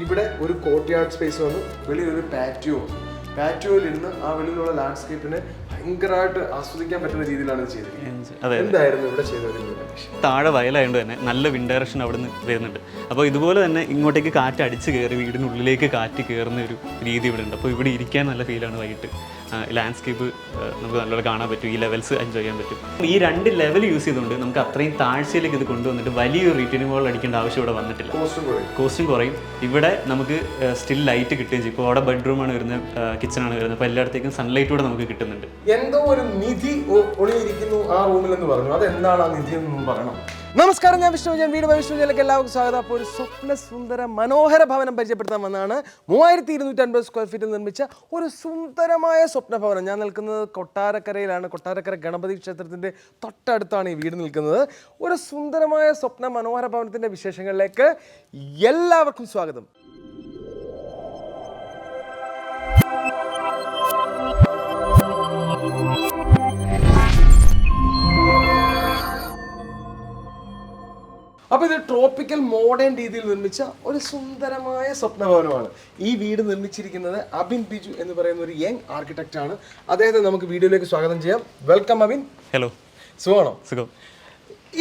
ഇവിടെ ഒരു court yard space വന്നു. വലിയൊരു പാറ്റിയോ വന്നു പാറ്റിയോയിൽ ഇരുന്ന് ആ വെളിയിലുള്ള ലാൻഡ്സ്കേപ്പിനെ ഭയങ്കരമായിട്ട് ആസ്വദിക്കാൻ പറ്റുന്ന രീതിയിലാണ് ചെയ്തത് എന്തായിരുന്നു ഇവിടെ ചെയ്തത്? താഴെ വയലായതുകൊണ്ട് തന്നെ നല്ല വിൻഡ് ഡയറക്ഷൻ അവിടെ നിന്ന് വരുന്നുണ്ട്. അപ്പോൾ ഇതുപോലെ തന്നെ ഇങ്ങോട്ടേക്ക് കാറ്റ് അടിച്ച് കയറി വീടിനുള്ളിലേക്ക് കാറ്റ് കയറുന്ന ഒരു രീതി ഇവിടെ ഉണ്ട്. അപ്പോൾ ഇവിടെ ഇരിക്കാൻ നല്ല ഫീലാണ് വൈകിട്ട്. ലാൻഡ്സ്കേപ്പ് നമുക്ക് നല്ലോണം കാണാൻ പറ്റും. ഈ ലെവൽസ് എൻജോയ് ചെയ്യാൻ പറ്റും. ഈ രണ്ട് ലെവൽ യൂസ് ചെയ്തുകൊണ്ട് നമുക്ക് അത്രയും താഴ്ചയിലേക്ക് ഇത് കൊണ്ടുവന്നിട്ട് വലിയൊരു റീറ്റേണിംഗ് വാൾ അടിക്കേണ്ട ആവശ്യം ഇവിടെ വന്നിട്ടില്ല. കോസ്റ്റും കുറയും. കോസ്റ്റും കുറയും. ഇവിടെ നമുക്ക് സ്റ്റിൽ ലൈറ്റ് കിട്ടുകയും ചെയ്യും. ഇപ്പോൾ അവിടെ ബെഡ്റൂമാണ് വരുന്നത് കിച്ചണാണ് വരുന്നത്. അപ്പോൾ എല്ലായിടത്തേക്കും സൺലൈറ്റ് കൂടെ നമുക്ക് കിട്ടുന്നുണ്ട്. എന്തോ ഒരു നിധി ഒളിയിരിക്കുന്നു ആ റൂമിൽ എന്ന് പറഞ്ഞു. അതെന്താണ് ആ നിധി എന്ന് പറയണം? നമസ്കാരം ഞാൻ വിഷ്ണു ഞാൻ വീട് വിഷ്ണുജനിലേക്ക് എല്ലാവർക്കും സ്വാഗതം. അപ്പോൾ ഒരു സ്വപ്ന സുന്ദര മനോഹര ഭവനം പരിചയപ്പെടുത്താൻ വന്നതാണ്. മൂവായിരത്തി ഇരുന്നൂറ്റി അൻപത് സ്ക്വയർ ഫീറ്റിൽ നിർമ്മിച്ച ഒരു സുന്ദരമായ സ്വപ്ന ഭവനം. ഞാൻ നിൽക്കുന്നത് കൊട്ടാരക്കരയിലാണ്. കൊട്ടാരക്കര ഗണപതി ക്ഷേത്രത്തിന്റെ തൊട്ടടുത്താണ് ഈ വീട് നിൽക്കുന്നത്. ഒരു സുന്ദരമായ സ്വപ്ന മനോഹര ഭവനത്തിന്റെ വിശേഷങ്ങളിലേക്ക് എല്ലാവർക്കും സ്വാഗതം. അപ്പോൾ ഇത് ട്രോപ്പിക്കൽ മോഡേൺ രീതിയിൽ നിർമ്മിച്ച ഒരു സുന്ദരമായ സ്വപ്നഭവനമാണ്. ഈ വീട് നിർമ്മിച്ചിരിക്കുന്നത് അബിൻ ബിജു എന്ന് പറയുന്ന ഒരു യങ് ആർക്കിടെക്റ്റ് ആണ്. അദ്ദേഹത്തെ നമുക്ക് വീഡിയോയിലേക്ക് സ്വാഗതം ചെയ്യാം. വെൽക്കം അബിൻ. ഹലോ സുഖമാണോ? സുഖം.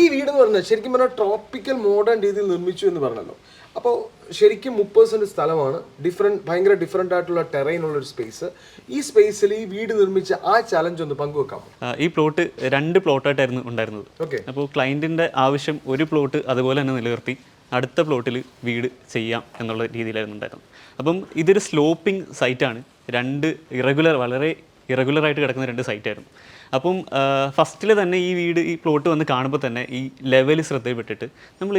ഈ വീട് എന്ന് പറഞ്ഞാൽ ശരിക്കും പറഞ്ഞാൽ ട്രോപ്പിക്കൽ മോഡേൺ രീതിയിൽ നിർമ്മിച്ചു എന്ന് പറഞ്ഞല്ലോ. അപ്പോൾ ശരിക്കും മുപ്പത് സെന്റ് സ്ഥലമാണ്. ഡിഫറെന്റ് ഭയങ്കര ഡിഫറെന്റ് ആയിട്ടുള്ള ടെറൈൻ ഉള്ള ഒരു സ്പേസ് ഈ സ്പേസിൽ ഈ വീട് നിർമ്മിച്ച ആ ചലഞ്ച് ഒന്ന് പങ്കുവെക്കാമോ? ഈ പ്ലോട്ട് രണ്ട് പ്ലോട്ടായിട്ടായിരുന്നു ഉണ്ടായിരുന്നത്. ഓക്കെ അപ്പോൾ ക്ലയന്റിന്റെ ആവശ്യം ഒരു പ്ലോട്ട് അതുപോലെ തന്നെ നിലനിർത്തി അടുത്ത പ്ലോട്ടിൽ വീട് ചെയ്യാം എന്നുള്ള രീതിയിലായിരുന്നു ഉണ്ടായിരുന്നത്. അപ്പം ഇതൊരു സ്ലോപ്പിംഗ് സൈറ്റാണ് രണ്ട് ഇറഗുലർ വളരെ ഇറഗുലർ ആയിട്ട് കിടക്കുന്ന രണ്ട് സൈറ്റായിരുന്നു അപ്പം ഫസ്റ്റിൽ തന്നെ ഈ വീട് ഈ പ്ലോട്ട് വന്ന് കാണുമ്പോൾ തന്നെ ഈ ലെവൽ ശ്രദ്ധയിൽപ്പെട്ടിട്ട് നമ്മൾ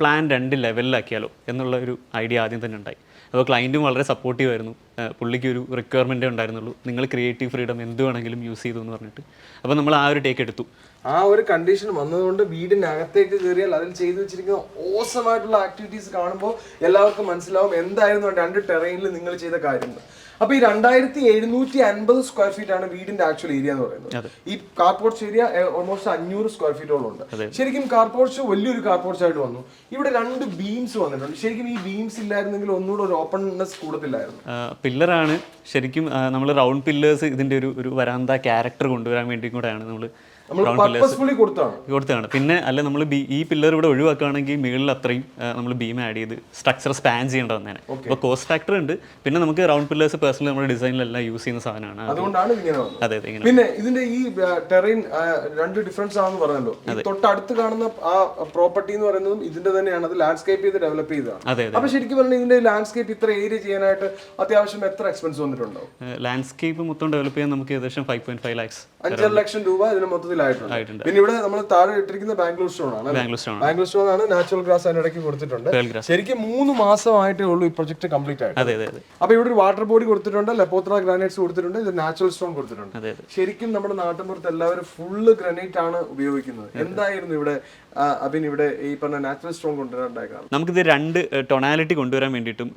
പ്ലാൻ രണ്ട് ലെവലിലാക്കിയാലോ എന്നുള്ള ഒരു ഐഡിയ ആദ്യം തന്നെ ഉണ്ടായി. അപ്പോൾ ക്ലയന്റും വളരെ സപ്പോർട്ടീവ് ആയിരുന്നു. പുള്ളിക്ക് ഒരു റിക്വയർമെന്റേ ഉണ്ടായിരുന്നുള്ളൂ. നിങ്ങൾ ക്രിയേറ്റീവ് ഫ്രീഡം എന്ത് വേണമെങ്കിലും യൂസ് ചെയ്തു എന്ന് പറഞ്ഞിട്ട്. അപ്പോൾ നമ്മൾ ആ ഒരു ടേക്ക് എടുത്തു. ആ ഒരു കണ്ടീഷൻ വന്നതുകൊണ്ട് വീടിനകത്തേക്ക് കയറിയാൽ അതിൽ ചെയ്തു വെച്ചിരിക്കുന്ന ഓസമായിട്ടുള്ള ആക്ടിവിറ്റീസ് കാണുമ്പോൾ എല്ലാവർക്കും മനസ്സിലാവും എന്തായിരുന്നു രണ്ട് ടെറൈനിൽ നിങ്ങൾ ചെയ്ത കാര്യങ്ങൾ. അപ്പൊ ഈ രണ്ടായിരത്തി എഴുന്നൂറ്റി അൻപത് സ്ക്വയർ ഫീറ്റ് ആണ് വീടിന്റെ ആക്ച്വൽ ഏരിയ എന്ന് പറയുന്നത്. ഈ കാർപോർട്സ് ഏരിയ ഓൾമോസ്റ്റ് അഞ്ഞൂറ് സ്ക്വയർ ഫീറ്റോളം ഉണ്ട് ശരിക്കും കാർപോർട്സ് വലിയൊരു കാർപോർട്സ് ആയിട്ട് വന്നു. ഇവിടെ രണ്ട് ബീംസ് വന്നിട്ടുണ്ട്. ശരിക്കും ഈ ബീംസ് ഇല്ലായിരുന്നെങ്കിൽ ഒന്നുകൂടെ ഒരു ഓപ്പൺനെസ് കൂടത്തില്ലായിരുന്നു. പില്ലറാണ് ശരിക്കും നമ്മൾ റൗണ്ട് പില്ലേഴ്സ് ഇതിന്റെ ഒരു ഒരു വരാന്ത ക്യാരക്ടർ കൊണ്ടുവരാൻ വേണ്ടി കൂടെയാണ് നമ്മൾ കൊടുത്താണ്. പിന്നെ അല്ല നമ്മൾ ഈ പില്ലർ ഇവിടെ ഒഴിവാക്കുകയാണെങ്കിൽ മുകളിൽ അത്രയും നമ്മൾ ബീം ആഡ് ചെയ്ത് സ്ട്രക്ചർ സ്പാൻ ചെയ്യേണ്ട വന്നേനെ. അപ്പോൾ കോസ്റ്റ് ഫാക്ടർ ഉണ്ട്. പിന്നെ നമുക്ക് റൗണ്ട് പില്ലേഴ്സ് പേഴ്സണലി നമ്മുടെ ഡിസൈനിലെല്ലാം യൂസ് ചെയ്യുന്ന സാധനമാണ്. അതുകൊണ്ടാണ് ഇങ്ങനെ അതെ ഇങ്ങനെ. പിന്നെ ഇതിന്റെ ഈ ടെറൈൻ രണ്ട് ഡിഫറൻസ് ആണെന്ന് പറഞ്ഞല്ലോ. തൊട്ടടുത്ത് കാണുന്ന ആ പ്രോപ്പർട്ടി എന്ന് പറയുന്നതും ഇതിന്റെ തന്നെയാണ്. അത് ലാൻഡ്സ്കേപ്പ് ചെയ്ത് ഡെവലപ്പ് ചെയ്തതാണ്. അപ്പൊ ശരിക്കും പറഞ്ഞാൽ ഇതിന്റെ ലാൻഡ്സ്കേപ്പ് ഇത്ര ഏരിയ ചെയ്യാനായിട്ട് അത്യാവശ്യം എത്ര എക്സ്പെൻസ് വന്നിട്ടുണ്ടോ ലാൻഡ്സ്കേപ്പ് മൊത്തം ഡെവലപ്പ് ചെയ്യാൻ നമുക്ക് ഏകദേശം ഫൈവ് പോയിന്റ് ഫൈവ് ലാക്സ് അഞ്ചര ലക്ഷം രൂപ ഇതിന് മൊത്തത്തിലായിട്ടുണ്ട് ആയിട്ടുണ്ട്. പിന്നെ ഇവിടെ നമ്മൾ താഴെ ഇട്ടിരിക്കുന്ന ബാംഗ്ലൂർ സ്റ്റോൺ ആണ് ബാംഗ്ലൂർ സ്റ്റോൺ ബാംഗ്ലൂർ സ്റ്റോൺ ആണ് നാച്ചുറൽ ഗ്രാസ് അതിനിടയ്ക്ക് കൊടുത്തിട്ടുണ്ട്. ശരിക്കും മൂന്ന് മാസമായിട്ടേ ഉള്ളൂ ഈ പ്രൊജക്ട് കംപ്ലീറ്റ് ആയിട്ട്. അതെ അതെ അപ്പൊ ഇവിടെ ഒരു വാട്ടർ ബോഡി കൊടുത്തിട്ടുണ്ട് ലെപ്പോത്ര ഗ്രാനൈറ്റ്സ് കൊടുത്തിട്ടുണ്ട് ഇത് നാച്ചുറൽ സ്റ്റോൺ കൊടുത്തിട്ടുണ്ട്. ശരിക്കും നമ്മുടെ നാട്ടിൻപുറത്ത് എല്ലാവരും ഫുള്ള് ഗ്രാനൈറ്റ് ആണ് ഉപയോഗിക്കുന്നത്. എന്തായിരുന്നു ഇവിടെ അബിൻ ഇവിടെ ഈ പറഞ്ഞ നാച്ചുറൽ സ്റ്റോൺ കൊണ്ടുവരാണ്ടായ കാരണം. നമുക്കിത് രണ്ട് ടൊണാലിറ്റി കൊണ്ടുവരാൻ വേണ്ടിയിട്ടും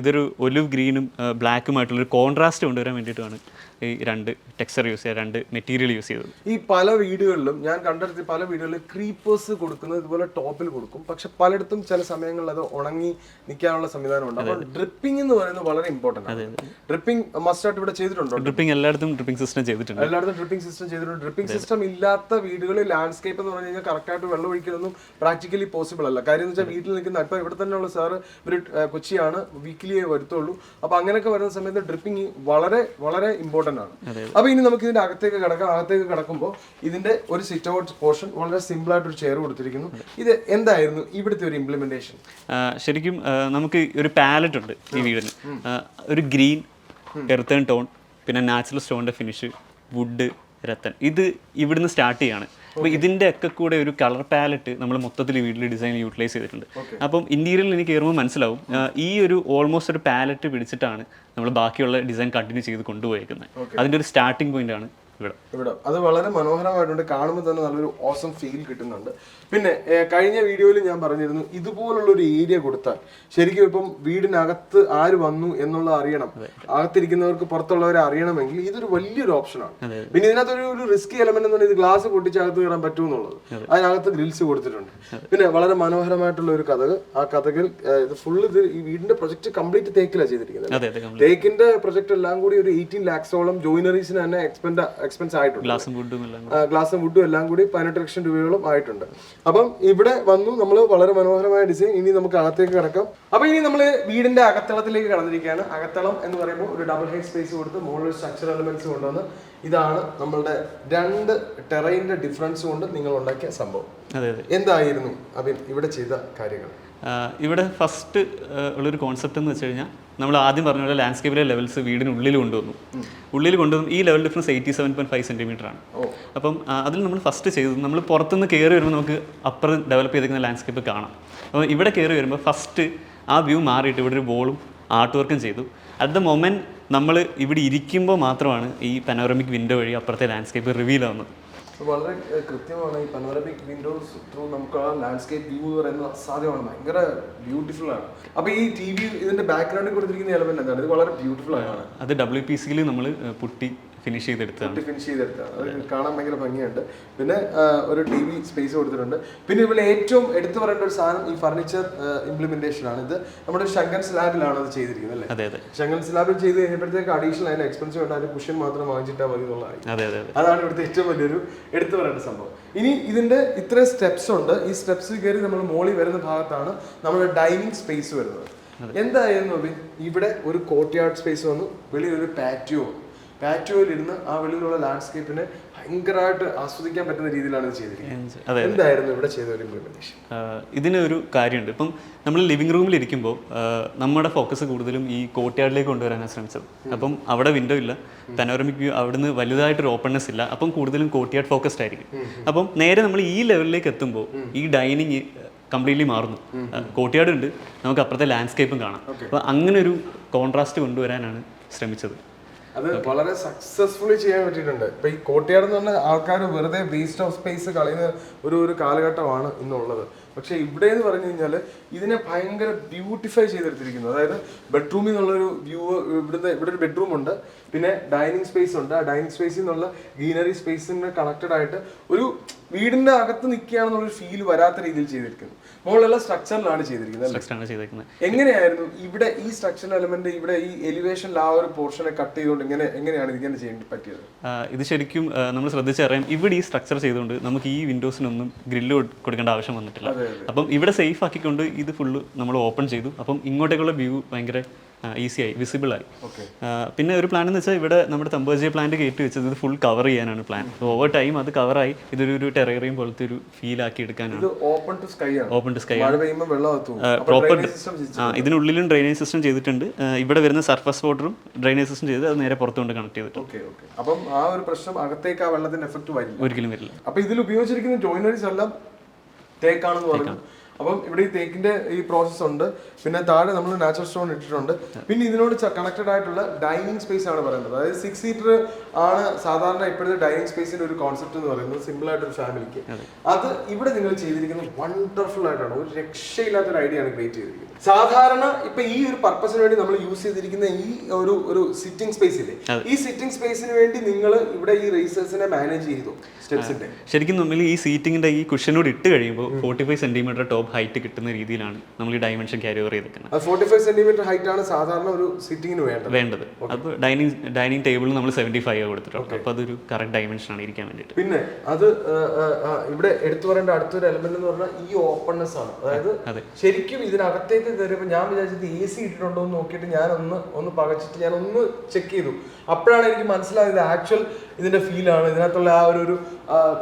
ഇതൊരു ഒലിവ് ഗ്രീനും ബ്ലാക്കുമായിട്ടുള്ളൊരു കോൺട്രാസ്റ്റ് കൊണ്ടുവരാൻ വേണ്ടിയിട്ടുമാണ് ഈ രണ്ട് ടെക്സ്ചർ യൂസ് ചെയ്യുക രണ്ട് മെറ്റീരിയൽ യൂസ് ചെയ്തത്. ഈ പല വീടുകളിലും ഞാൻ കണ്ടെടുത്ത് പല വീടുകളിലും ക്രീപ്പേഴ്സ് കൊടുക്കുന്നത് ഇതുപോലെ ടോപ്പിൽ കൊടുക്കും. പക്ഷെ പലയിടത്തും ചില സമയങ്ങളിൽ അത് ഉണങ്ങി നിൽക്കാനുള്ള സംവിധാനം ഉണ്ട് അപ്പോൾ ഡ്രിപ്പിംഗ് എന്ന് പറയുന്നത് വളരെ ഇമ്പോർട്ടന്റ് ആണ്. ഡ്രിപ്പിംഗ് മസ്റ്റായിട്ട് ഇവിടെ ചെയ്തിട്ടുണ്ടോ? ഡ്രിപ്പിംഗ് എല്ലായിടത്തും ഡ്രിപ്പിംഗ് സിസ്റ്റം ചെയ്തിട്ടുണ്ട്. എല്ലായിടത്തും ഡ്രിപ്പിംഗ് സിസ്റ്റം ചെയ്തിട്ടുണ്ട്. ഡ്രിപ്പിംഗ് സിസ്റ്റം ഇല്ലാത്ത വീടുകളിൽ ലാൻഡ്സ്കേപ്പ് എന്ന് പറഞ്ഞു കഴിഞ്ഞാൽ കറക്റ്റായിട്ട് വെള്ളം ഒഴിക്കലൊന്നും പ്രാക്ടിക്കലി പോസിബിൾ അല്ല. കാര്യം എന്ന് വെച്ചാൽ വീട്ടിൽ നിൽക്കുന്ന ഇപ്പം ഇവിടെ തന്നെയുള്ള സാറ് ഒരു കൊച്ചിയാണ് വീക്കിലിയേ വരുത്തുള്ളൂ. അപ്പോൾ അങ്ങനെയൊക്കെ വരുന്ന സമയത്ത് ഡ്രിപ്പിംഗ് വളരെ വളരെ ഇമ്പോർട്ടന്റ് ആണ്. അപ്പോൾ ഇനി നമുക്ക് ഇതിന്റെ അകത്തേക്ക് കിടക്കാം. അകത്തേക്ക് കിടക്കുമ്പോൾ ഇതിന്റെ ഒരു സിറ്റ് ഔട്ട് പോർഷൻ വളരെ സിമ്പിൾ ആയിട്ട് ഒരു ചെയർ കൊടുത്തിരിക്കുന്നു. ഇത് എന്തായിരുന്നു ഇവിടുത്തെ ഒരു ഇംപ്ലിമെന്റേഷൻ ശരിക്കും നമുക്ക് ഒരു പാലറ്റ് ഉണ്ട് ഈ വീടിന്. ഒരു ഗ്രീൻ എർത്തേൺ ടോൺ പിന്നെ നാച്ചുറൽ സ്റ്റോണിന്റെ ഫിനിഷ് വുഡ് രത്തൻ. ഇത് ഇവിടുന്ന് സ്റ്റാർട്ട് ചെയ്യാണ്. അപ്പോൾ ഇതിന്റെ ഒക്കെ കൂടെ ഒരു കളർ പാലറ്റ് നമ്മൾ മൊത്തത്തിൽ വീട്ടിൽ ഡിസൈൻ യൂട്ടിലൈസ് ചെയ്തിട്ടുണ്ട്. അപ്പം ഇന്റീരിയറിൽ എനിക്ക് കയറുമ്പോൾ മനസ്സിലാവും ഈ ഒരു ഓൾമോസ്റ്റ് ഒരു പാലറ്റ് പിടിച്ചിട്ടാണ് നമ്മൾ ബാക്കിയുള്ള ഡിസൈൻ കണ്ടിന്യൂ ചെയ്ത് കൊണ്ടുപോയേക്കുന്നത്. അതിന്റെ ഒരു സ്റ്റാർട്ടിംഗ് പോയിന്റ് ആണ്. ഇവിടെ. അത് വളരെ മനോഹരമായിട്ടുണ്ട്. കാണുമ്പോൾ തന്നെ നല്ലൊരു ഓസം ഫീൽ കിട്ടുന്നുണ്ട്. പിന്നെ കഴിഞ്ഞ വീഡിയോയിൽ ഞാൻ പറഞ്ഞിരുന്നു ഇതുപോലുള്ള ഒരു ഏരിയ കൊടുത്താൽ ശരിക്കും ഇപ്പം വീടിനകത്ത് ആര് വന്നു എന്നുള്ള അറിയണം. അകത്തിരിക്കുന്നവർക്ക് പുറത്തുള്ളവരെ അറിയണമെങ്കിൽ ഇതൊരു വലിയൊരു ഓപ്ഷനാണ് പിന്നെ ഇതിനകത്ത് ഒരു റിസ്കി എലമെന്റ് എന്ന് പറഞ്ഞാൽ ഇത് ഗ്ലാസ് പൊട്ടിച്ച് അകത്ത് കയറാൻ പറ്റുമെന്നുള്ളത് അതിനകത്ത് ഗ്രിൽസ് കൊടുത്തിട്ടുണ്ട്. പിന്നെ വളരെ മനോഹരമായിട്ടുള്ള ഒരു കഥക്. ആ കഥകിൽ ഇത് ഫുള്ള് ഇത് ഈ വീടിന്റെ പ്രൊജക്ട് കംപ്ലീറ്റ് തേക്കിലാണ് ചെയ്തിരിക്കുന്നത്. തേക്കിന്റെ പ്രൊജക്ട് എല്ലാം കൂടി ഒരു എയ്റ്റീൻ ലാക്സോളം ജോയിനറീസിന് തന്നെ എക്സ്പെൻഡ് എക്സ്പെൻസ് ആയിട്ടുണ്ട്. ഗ്ലാസും വുഡും ഗ്ലാസും വുഡും എല്ലാം കൂടി പതിനെട്ട് ലക്ഷം രൂപയോളം ആയിട്ടുണ്ട്. അപ്പം ഇവിടെ വന്നു നമ്മൾ വളരെ മനോഹരമായ ഡിസൈൻ ഇനി നമുക്ക് അകത്തേക്ക് കിടക്കാം. അപ്പൊ ഇനി നമ്മൾ വീടിന്റെ അകത്തളത്തിലേക്ക് കടന്നിരിക്കുകയാണ്. അകത്തളം എന്ന് പറയുമ്പോൾ ഒരു ഡബിൾ ഹൈറ്റ് സ്പേസ് കൊടുത്ത് മുകളിൽ സ്ട്രക്ചർ എലമെന്റ്സ് കൊണ്ടുവന്ന് ഇതാണ് നമ്മളുടെ രണ്ട് ടെറൈന്റെ ഡിഫറൻസ് കൊണ്ട് നിങ്ങൾ ഉണ്ടാക്കിയ സംഭവം. അതെ അതെ. എന്തായിരുന്നു അബിൻ ഇവിടെ ചെയ്ത കാര്യങ്ങൾ? ഇവിടെ ഫസ്റ്റ് ഉള്ളൊരു കോൺസെപ്റ്റ് എന്ന് വെച്ച് കഴിഞ്ഞാൽ നമ്മൾ ആദ്യം പറഞ്ഞ പോലെ ലാൻഡ്സ്കേപ്പിലെ ലെവൽസ് വീടിനുള്ളിൽ കൊണ്ടുവന്നു. ഉള്ളിൽ കൊണ്ടുവന്നു ഈ level difference eighty seven point five centimetre ആണ്. അപ്പം അതിൽ നമ്മൾ ഫസ്റ്റ് ചെയ്തത് നമ്മൾ പുറത്തുനിന്ന് കയറി വരുമ്പോൾ നമുക്ക് അപ്പുറം ഡെവലപ്പ് ചെയ്തിരിക്കുന്ന ലാൻഡ്സ്കേപ്പ് കാണാം. അപ്പോൾ ഇവിടെ കയറി വരുമ്പോൾ ഫസ്റ്റ് ആ വ്യൂ മാറിയിട്ട് ഇവിടെ ഒരു ബോളും ആർട്ട് വർക്കും ചെയ്തു. അറ്റ് ദ മൊമെന്റ് നമ്മൾ ഇവിടെ ഇരിക്കുമ്പോൾ മാത്രമാണ് ഈ പനോറമിക് വിൻഡോ വഴി അപ്പുറത്തെ ലാൻഡ്സ്കേപ്പ് റിവീൽ ആവുന്നത്. വളരെ കൃത്യമാണ് ഈ പനോറമിക് വിൻഡോസ് ത്രൂ നമുക്ക് ആ ലാൻഡ്സ്കേപ്പ് വ്യൂ എന്ന് പറയുന്നത് അസാധ്യമാണ്. ഭയങ്കര ബ്യൂട്ടിഫുൾ ആണ്. അപ്പൊ ഈ ടി വി ഇതിന്റെ ബാക്ക്ഗ്രൗണ്ടിൽ കൊടുത്തിരിക്കുന്ന എലമെന്റ് എന്താണ്? ഇത് വളരെ ബ്യൂട്ടിഫുൾ ആണ് അത് ഡബ്ല്യു പി സിയിൽ നമ്മൾ പുട്ടി ഫിനിഷ് ചെയ്തെടുത്തതാണ്. ഫിനിഷ് ചെയ്തെടുത്താണ് അത് കാണാൻ ഭയങ്കര ഭംഗിയുണ്ട്. പിന്നെ ഒരു ടി വി സ്പേസ് കൊടുത്തിട്ടുണ്ട്. പിന്നെ ഇവിടെ ഏറ്റവും എടുത്തു പറയേണ്ട ഒരു സാധനം ഈ ഫർണിച്ചർ ഇംപ്ലിമെന്റേഷൻ ആണ്. ഇത് നമ്മുടെ ശങ്കൻ സ്ലാബിലാണ് അത് ചെയ്തിരിക്കുന്നത് അല്ലേ? അതെ അതെ. ശങ്കൻ സ്ലാബിൽ ചെയ്ത് കഴിഞ്ഞപ്പോഴത്തേക്ക് അഡീഷണൽ അതിന് എക്സ്പെൻസീവ് ആയിട്ട് അതിന് കുഷൻ മാത്രം വാങ്ങിച്ചിട്ടാൽ മതി അതെ അതാണ് ഇവിടുത്തെ ഏറ്റവും വലിയൊരു എടുത്തു പറയേണ്ട സംഭവം. ഇനി ഇതിന്റെ ഇത്ര സ്റ്റെപ്സ് ഉണ്ട്. ഈ സ്റ്റെപ്സ് കയറി നമ്മൾ മോളി വരുന്ന ഭാഗത്താണ് നമ്മുടെ ഡൈനിങ് സ്പേസ് വരുന്നത്. എന്തായിരുന്നു ഇവിടെ ഒരു കോർട്ട് യാർഡ് സ്പേസ് വന്നു. വെളിയിൽ ഒരു പാറ്റിയോ പാറ്റിയോയിൽ ഇരുന്ന് ആ വെളിയിലുള്ള ലാൻഡ്സ്കേപ്പിനെ ഭയങ്കരമായിട്ട് ആസ്വദിക്കാൻ പറ്റുന്ന രീതിയിലാണ് ഇത് ചെയ്തിരിക്കുന്നത്. എന്തായിരുന്നു ഇവിടെ ചെയ്ത ഒരു ഇംപ്ലിമെന്റേഷൻ ഇതിനൊരു കാര്യമുണ്ട്. ഇപ്പം നമ്മൾ ലിവിംഗ് റൂമിൽ ഇരിക്കുമ്പോൾ നമ്മുടെ ഫോക്കസ് കൂടുതലും ഈ കോട്ടയാടിലേക്ക് കൊണ്ടുവരാനാണ് ശ്രമിച്ചത്. അപ്പം അവിടെ വിൻഡോ ഇല്ല. പനോറമിക് വ്യൂ അവിടുന്ന് വലുതായിട്ടൊരു ഓപ്പൺനെസ് ഇല്ല. അപ്പം കൂടുതലും കോട്ടയാട് ഫോക്കസ്ഡ് ആയിരിക്കും. അപ്പം നേരെ നമ്മൾ ഈ ലെവലിലേക്ക് എത്തുമ്പോൾ ഈ ഡൈനിങ് കംപ്ലീറ്റ്ലി മാറുന്നു. കോർട്ട്യാർഡ് ഉണ്ട്. നമുക്ക് അപ്പുറത്തെ ലാൻഡ്സ്കേപ്പും കാണാം. അപ്പോൾ അങ്ങനെ ഒരു കോൺട്രാസ്റ്റ് കൊണ്ടുവരാനാണ് ശ്രമിച്ചത്. അത് വളരെ സക്സസ്ഫുള്ളി ചെയ്യാൻ പറ്റിയിട്ടുണ്ട്. ഇപ്പൊ ഈ കോട്ടയാട് എന്ന് പറഞ്ഞ ആൾക്കാർ വെറുതെ വേസ്റ്റ് ഓഫ് സ്പേസ് കളയുന്ന ഒരു ഒരു കാലഘട്ടമാണ് ഇന്നുള്ളത്. പക്ഷെ ഇവിടെ എന്ന് പറഞ്ഞു കഴിഞ്ഞാൽ ഇതിനെ ഭയങ്കര ബ്യൂട്ടിഫൈ ചെയ്തെടുത്തിരിക്കുന്നു. അതായത് ബെഡ്റൂമിൽ നിന്നുള്ളൊരു വ്യൂ ഇവിടുത്തെ ഇവിടെ ഒരു ബെഡ്റൂം ഉണ്ട്. പിന്നെ ഡൈനിങ് സ്പേസ് ഉണ്ട്. ആ ഡൈനിങ് സ്പേസിൽ നിന്നുള്ള ഗ്രീനറി സ്പേസിന് കണക്റ്റഡ് ആയിട്ട് ഒരു വീടിന്റെ അകത്ത് നിൽക്കുകയാണെന്നുള്ളൊരു ഫീൽ വരാത്ത രീതിയിൽ ചെയ്തിരിക്കുന്നു. മുകളിലുള്ള സ്ട്രക്ചറിലാണ് ചെയ്തിരിക്കുന്നത് എങ്ങനെയായിരുന്നു ഇവിടെ ഈ സ്ട്രക്ചറൽ എലമെന്റ് ഇവിടെ ഈ എലിവേഷനിൽ ആ ഒരു പോർഷനെ കട്ട് ചെയ്തുകൊണ്ട് ഇങ്ങനെ എങ്ങനെയാണ് ഇതിങ്ങനെ ചെയ്യാൻ പറ്റിയത്? ഇത് ശരിക്കും നമ്മൾ ശ്രദ്ധിച്ചറിയാം. ഇവിടെ ഈ സ്ട്രക്ചർ ചെയ്തുകൊണ്ട് നമുക്ക് ഈ വിൻഡോസിനൊന്നും ഗ്രില്ല് കൊടുക്കേണ്ട ആവശ്യം വന്നിട്ടില്ല. അപ്പം ഇവിടെ സേഫ് ആക്കിക്കൊണ്ട് ഇത് ഫുള്ള് നമ്മൾ ഓപ്പൺ ചെയ്തു. അപ്പം ഇങ്ങോട്ടേക്കുള്ള വ്യൂ ഭയങ്കര ഈസി ആയി വിസിബിൾ ആയി. പിന്നെ ഒരു പ്ലാൻ എന്ന് വെച്ചാൽ ഇവിടെ നമ്മുടെ തമ്പർജിയ പ്ലാന്റ് കയറ്റി വെച്ചത് ഇത് ഫുൾ കവർ ചെയ്യാനാണ് പ്ലാൻ ഓവർ ടൈം അത് കവറായി ഇതൊരു ഒരു ടെറേറിയം പോലത്തെ ഒരു ഫീൽ ആക്കി എടുക്കാനാണ്. Open to sky open to sky proper ഇതിനുള്ളിലും drainage system ചെയ്തിട്ടുണ്ട്. ഇവിടെ വരുന്ന സർഫസ് വാട്ടറും ഡ്രെയിനേജ് സിസ്റ്റം ചെയ്ത് അത് നേരെ പുറത്തുകൊണ്ട് കണക്ട് ചെയ്തിട്ടുണ്ട്. അപ്പം ആ ഒരു പ്രശ്നം അകത്തേക്ക് ആ വെള്ളത്തിന്റെ എഫക്ട് വരില്ല. ഒരിക്കലും വരില്ല. അപ്പൊ ഇതിൽ ഉപയോഗിച്ചിരിക്കുന്ന ജോയിനറീസ് എല്ലാം തേക്കാണെന്ന് പറഞ്ഞു. അപ്പം ഇവിടെ ഈ തേക്കിന്റെ ഈ പ്രോസസ് ഉണ്ട്. പിന്നെ താഴെ നമ്മൾ നാച്ചുറൽ സ്റ്റോൺ ഇട്ടിട്ടുണ്ട്. പിന്നെ ഇതിനോട് കണക്റ്റഡ് ആയിട്ടുള്ള ഡൈനിങ് സ്പേസ് ആണ് പറയുന്നത്. അതായത് സിക്സ് സീറ്റർ ആണ് സാധാരണ ഇപ്പോഴത്തെ ഡൈനിങ് സ്പേസിന്റെ ഒരു കോൺസെപ്റ്റ് എന്ന് പറയുന്നത് സിമ്പിൾ ആയിട്ട് ഒരു ഫാമിലിക്ക് അത്. ഇവിടെ നിങ്ങൾ ചെയ്തിരിക്കുന്നത് വണ്ടർഫുൾ ആയിട്ടാണ്. ഒരു രക്ഷയില്ലാത്ത ഒരു ഐഡിയ ആണ് ക്രിയേറ്റ് ചെയ്തിരിക്കുന്നത്. സാധാരണ ഇപ്പൊ ഈ ഒരു പർപ്പസിന് വേണ്ടി നമ്മൾ യൂസ് ചെയ്തിരിക്കുന്ന ഈ ഒരു ഒരു സിറ്റിംഗ് സ്പേസ് ഇല്ലേ? ഈ സിറ്റിംഗ് സ്പേസിന് വേണ്ടി നിങ്ങൾ ഇവിടെ ഈ റേസേഴ്സിനെ മാനേജ് ചെയ്തു. സ്റ്റെപ്സിന്റെ ശരിക്കും നമ്മൾ ഈ സീറ്റിംഗിന്റെ ഈ കുഷനോട് ഇട്ട് കഴിയുമ്പോൾ forty five centimetre top height കിട്ടുന്ന രീതിയിലാണ് നമ്മൾ ഈ ഡയമെൻഷൻ ക്യാരി ഓവർ ചെയ്തിരിക്കുന്നത് അത് ഫോർട്ടി ഫൈവ് സെന്റിമീറ്റർ ഹൈറ്റ് ആണ് സാധാരണ ഒരു സിറ്റിങ്ങിന് വേണ്ടത്. വേണ്ടത്. അപ്പോൾ ഡൈനിങ് ഡൈനിങ് ടേബിളിൽ നമ്മൾ സെവന്റി ഫൈവ് കൊടുത്തിട്ടുണ്ട് അപ്പോൾ അതൊരു കറക്റ്റ് ഡയമെൻഷൻ ആണ് ഇരിക്കാൻ വേണ്ടിയിട്ട്. പിന്നെ അത് ഇവിടെ എടുത്തു പറയേണ്ട അടുത്തൊരു എലമെന്റ് എന്ന് പറഞ്ഞാൽ ഈ ഓപ്പൺനെസ് ആണ്. അതായത് ശരിക്കും ഇതിനകത്തേക്ക് കയറിയപ്പോൾ ഞാൻ വിചാരിച്ചത് എ സി ഇട്ടിട്ടുണ്ടോ എന്ന് നോക്കിയിട്ട് ഞാൻ ഒന്ന് ഒന്ന് പകച്ചിട്ട് ഞാൻ ഒന്ന് ചെക്ക് ചെയ്തു. അപ്പോഴാണ് എനിക്ക് മനസ്സിലായത് ആക്ച്വൽ ഇതിന്റെ ഫീലാണ് ഇതിനകത്തുള്ള ആ ഒരു ഒരു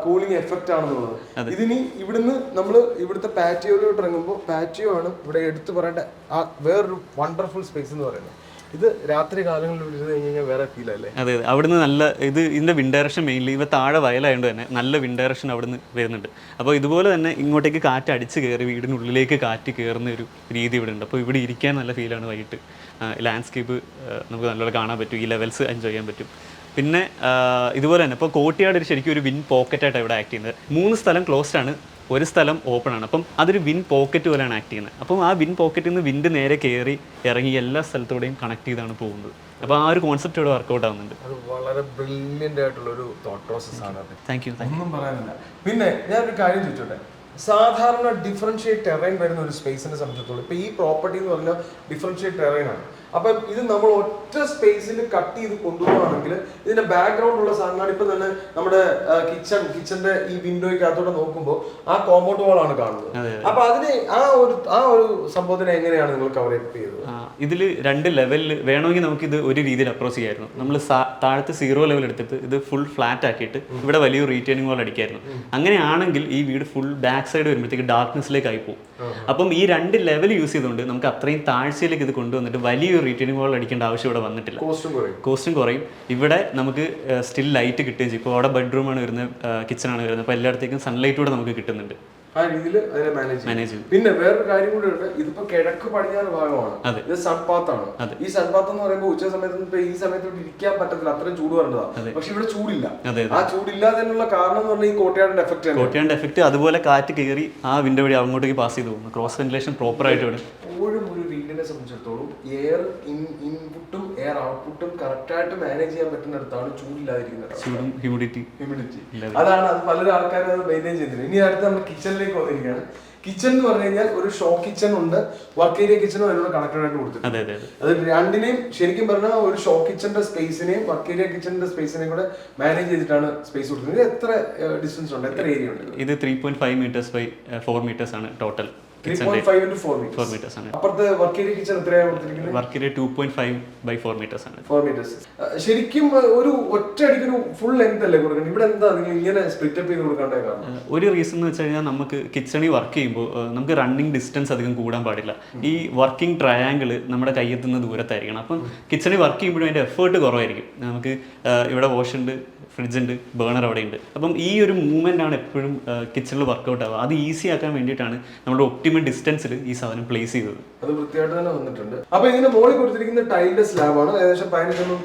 കൂളിംഗ് എഫക്റ്റ് ആണെന്നുള്ളത്. ഇതിനി ഇവിടുന്ന് നമ്മൾ ഇവിടുത്തെ പാറ്റിയോയിലോട്ട് ഇറങ്ങുമ്പോൾ പാറ്റിയോ ആണ് ഇവിടെ എടുത്തു പറയേണ്ട ആ വേറൊരു വണ്ടർഫുൾ സ്പേസ് എന്ന് പറയുന്നത്. ഇത് രാത്രി കാലങ്ങളിൽ വിളിച്ചു കഴിഞ്ഞ് കഴിഞ്ഞാൽ വേറെ ഫീൽ അല്ലേ? അതെ അതെ. അവിടുന്ന് നല്ല ഇത് ഇതിന്റെ വിൻ ഡയറക്ഷൻ മെയിൻലി ഇവ താഴെ വയലായതുകൊണ്ട് തന്നെ നല്ല വിൻ ഡയറക്ഷൻ അവിടുന്ന് വരുന്നുണ്ട്. അപ്പോൾ ഇതുപോലെ തന്നെ ഇങ്ങോട്ടേക്ക് കാറ്റ് അടിച്ച് കയറി വീടിനുള്ളിലേക്ക് കാറ്റ് കയറുന്ന ഒരു രീതി ഇവിടെ ഉണ്ട് അപ്പോൾ ഇവിടെ ഇരിക്കാൻ നല്ല ഫീലാണ് വൈകിട്ട്. ലാൻഡ്സ്കേപ്പ് നമുക്ക് നല്ലപോലെ കാണാൻ പറ്റും. ഈ ലെവൽസ് എൻജോയ് ചെയ്യാൻ പറ്റും. പിന്നെ ഇതുപോലെ തന്നെ. ഇപ്പോൾ കോട്ടിയാട് ഒരു ശരിക്കും ഒരു വിൻ പോക്കറ്റായിട്ട് ഇവിടെ ആക്ട് ചെയ്യുന്നത്. മൂന്ന് സ്ഥലം ക്ലോസ്ഡ് ആണ്. ഒരു സ്ഥലം ഓപ്പൺ ആണ്. അപ്പം അതൊരു വിൻ പോക്കറ്റ് പോലെയാണ് ആക്ട് ചെയ്യുന്നത്. അപ്പം ആ വിൻ പോക്കറ്റിൽ നിന്ന് വിൻഡ് നേരെ കയറി ഇറങ്ങി എല്ലാ സ്ഥലത്തോടെയും കണക്ട് ചെയ്താണ് പോകുന്നത്. അപ്പോൾ ആ ഒരു കോൺസെപ്റ്റ് ഇവിടെ വർക്ക്ഔട്ട് ആവുന്നുണ്ട്. അത് വളരെ ബ്രില്യന്റ് ആയിട്ടുള്ള ഒരു തോട്ട് പ്രോസസ് ആണ് അത്. താങ്ക് യു ഒന്നും പറയാനില്ല. പിന്നെ ഞാനൊരു കാര്യം ചോദിച്ചോട്ടെ? സാധാരണ ഡിഫറൻഷിയേറ്റ് ടെറൈൻ വരുന്ന ഒരു സ്പേസിനെ സംബന്ധിച്ചിടത്തോളം ഇപ്പൊ ഈ പ്രോപ്പർട്ടി എന്ന് പറഞ്ഞാൽ ഡിഫറൻഷിയേറ്റ് ടെറൈൻ ആണ്. അപ്പം ഇത് നമ്മൾ ഒറ്റ സ്പേസിൽ കട്ട് ചെയ്ത് കൊണ്ടുപോകുകയാണെങ്കിൽ ഇതിന്റെ ബാക്ക്ഗ്രൗണ്ട് ഉള്ള സാധനമാണ് ഇപ്പൊ തന്നെ നമ്മുടെ കിച്ചൺ കിച്ചന്റെ ഈ വിൻഡോയ്ക്കകത്തൂടെ നോക്കുമ്പോൾ ആ കോമ്പൗണ്ട് വാൾ ആണ് കാണുന്നത്. അപ്പൊ അതിന് ആ ഒരു ആ ഒരു സംഭവത്തിനെ എങ്ങനെയാണ് നിങ്ങൾ കവർ ചെയ്തത്? ഇതിൽ രണ്ട് ലെവലിൽ വേണമെങ്കിൽ നമുക്ക് ഇത് ഒരു രീതിയിൽ അപ്രോച്ച് ചെയ്യായിരുന്നു. നമ്മൾ താഴത്ത് സീറോ ലെവൽ എടുത്തിട്ട് ഇത് ഫുൾ ഫ്ലാറ്റ് ആക്കിയിട്ട് ഇവിടെ വലിയ റീറ്റേണിംഗ് വാൾ അടിക്കായിരുന്നു. അങ്ങനെയാണെങ്കിൽ ഈ വീട് ഫുൾ ബാക്ക് സൈഡ് വരുമ്പോഴത്തേക്ക് ഡാർക്ക്നെസ്സിലേക്ക് ആയി പോകും അപ്പം ഈ രണ്ട് ലെവൽ യൂസ് ചെയ്തുകൊണ്ട് നമുക്ക് അത്രയും താഴ്ചയിലേക്ക് ഇത് കൊണ്ടുവന്നിട്ട് വലിയൊരു റീറ്റേണിംഗ് വാൾ അടിക്കേണ്ട ആവശ്യം ഇവിടെ വന്നിട്ടില്ല. കോസ്റ്റും കുറയും. ഇവിടെ നമുക്ക് സ്റ്റിൽ ലൈറ്റ് കിട്ടുകയും ചെയ്യും. ഇപ്പോൾ അവിടെ ബെഡ്റൂമാണ് വരുന്നത് കിച്ചണാണ് വരുന്നത്. അപ്പോൾ എല്ലായിടത്തേക്കും സൺലൈറ്റ് കൂടെ നമുക്ക് കിട്ടുന്നുണ്ട്. ആ രീതിയിൽ അതിനെ മാനേജ് ചെയ്യും. പിന്നെ വേറൊരു കാര്യം കൂടി ഉണ്ട്. ഇതിപ്പോ കിഴക്ക് പടിഞ്ഞാറ് ഭാഗമാണ്. ഇത് സൺപാത്ത് ആണ്. ഈ സൺപാത്ത് എന്ന് പറയുമ്പോൾ ഉച്ച സമയത്ത് ഇപ്പൊ ഈ സമയത്ത് ഇവിടെ ഇരിക്കാൻ പറ്റത്തില്ല. അത്രയും ചൂട് വരേണ്ടതാണ് പക്ഷെ ഇവിടെ ചൂടില്ല. ആ ചൂടില്ലാത്തതിനുള്ള കാരണം എന്ന് പറഞ്ഞാൽ ഈ കോട്ടയാടിന്റെ എഫക്ട് കോട്ടയാടിന്റെ എഫക്ട് അതുപോലെ കാറ്റ് കയറി ആ വിൻഡോ വഴി അങ്ങോട്ടേക്ക് പാസ് ചെയ്തു പോകുന്നു. ക്രോസ് വെന്റിലേഷൻ പ്രോപ്പർ ആയിട്ട് ഇവിടെ. വീടിനെ സംബന്ധിച്ചിടത്തോളം എയർ ഇൻപുട്ടും എയർ ഔട്ട്പുട്ടും കറക്റ്റായിട്ട് മാനേജ് ചെയ്യാൻ പറ്റുന്നിടത്താണ് ചൂടില്ലാതിരിക്കുന്നത്. ചൂടും ഹ്യൂമിഡിറ്റി ഹ്യൂമിഡിറ്റി അതാണ് അത് പല ആൾക്കാരും അത് മെയിന്റെയിൻ ചെയ്തിരുന്നത് ഇനി അടുത്ത് നമ്മൾ കിച്ചണിലേക്ക് വന്നിരിക്കുകയാണ്. കിച്ചൺ എന്ന് പറഞ്ഞു കഴിഞ്ഞാൽ ഒരു ഷോ കിച്ചൺ ഉണ്ട്. വർക്ക് ഏരിയ കിച്ചണും അതിനോട് കണക്റ്റഡ് ആയിട്ട് കൊടുത്തിട്ടുണ്ട്. അത് രണ്ടിനെയും ശരിക്കും പറഞ്ഞാൽ ഒരു ഷോ കിച്ചന്റെ സ്പേസിനെയും വർക്ക് ഏരിയ കിച്ചന്റെ സ്പേസിനെയും കൂടെ മാനേജ് ചെയ്തിട്ടാണ് സ്പേസ് കൊടുക്കുന്നത് ഇത് എത്ര ഡിസ്റ്റൻസ് ഉണ്ട്? എത്ര ഏരിയ ഉണ്ട്? ഇത് three point five metres by four metres ആണ് ടോട്ടൽ ഫോർ മീറ്റേഴ്സ് ആണ് അപ്പുറത്തെ വർക്ക് ഏരിയ കിച്ചൺ എത്രയാണ് കൊടുത്തിരിക്കുന്നത്? Work area two point five by four metres ആണ് ഫോർ മീറ്റേഴ്സ് ശരിക്കും ഒരു ഒറ്റ അടിക്കൊരു ഫുൾ ലെങ്ത് അല്ലേ ഇവിടെ എന്താ നിങ്ങൾ ഇങ്ങനെ സ്പ്ലിറ്റ് അപ്പ് ചെയ്ത് കൊടുക്കേണ്ട കാരണം? ഒരു റീസൺ എന്ന് വെച്ച് കഴിഞ്ഞാൽ നമുക്ക് കിച്ചണിൽ വർക്ക് ചെയ്യുമ്പോൾ നമുക്ക് റണ്ണിങ് ഡിസ്റ്റൻസ് അധികം കൂടാൻ പാടില്ല. ഈ വർക്കിംഗ് ട്രയാങ്കിൾ നമ്മുടെ കയ്യെത്തുന്ന ദൂരത്തായിരിക്കണം. അപ്പം കിച്ചണിൽ വർക്ക് ചെയ്യുമ്പോഴും അതിന്റെ എഫേർട്ട് കുറവായിരിക്കും. നമുക്ക് ഇവിടെ വാഷ് ഉണ്ട് ഫ്രിഡ്ജ് ഉണ്ട് ബേണർ അവിടെ ഉണ്ട് അപ്പം ഈ ഒരു മൂവ്മെന്റ് ആണ് എപ്പോഴും കിച്ചണിൽ വർക്കൗട്ട് ആവുക. അത് ഈസി ആക്കാൻ വേണ്ടിയിട്ടാണ് നമ്മുടെ ഒപ്റ്റിമൽ ഡിസ്റ്റൻസിൽ ഈ സാധനം പ്ലേസ് ചെയ്തത്. അത് വൃത്തിയായിട്ട് തന്നെ വന്നിട്ടുണ്ട്. അപ്പോൾ ഇതിന് മുകളിൽ കൊടുത്തിരിക്കുന്ന ടൈലിന്റെ സ്ലാബാണ്. ഏകദേശം പതിനഞ്ചൊന്നും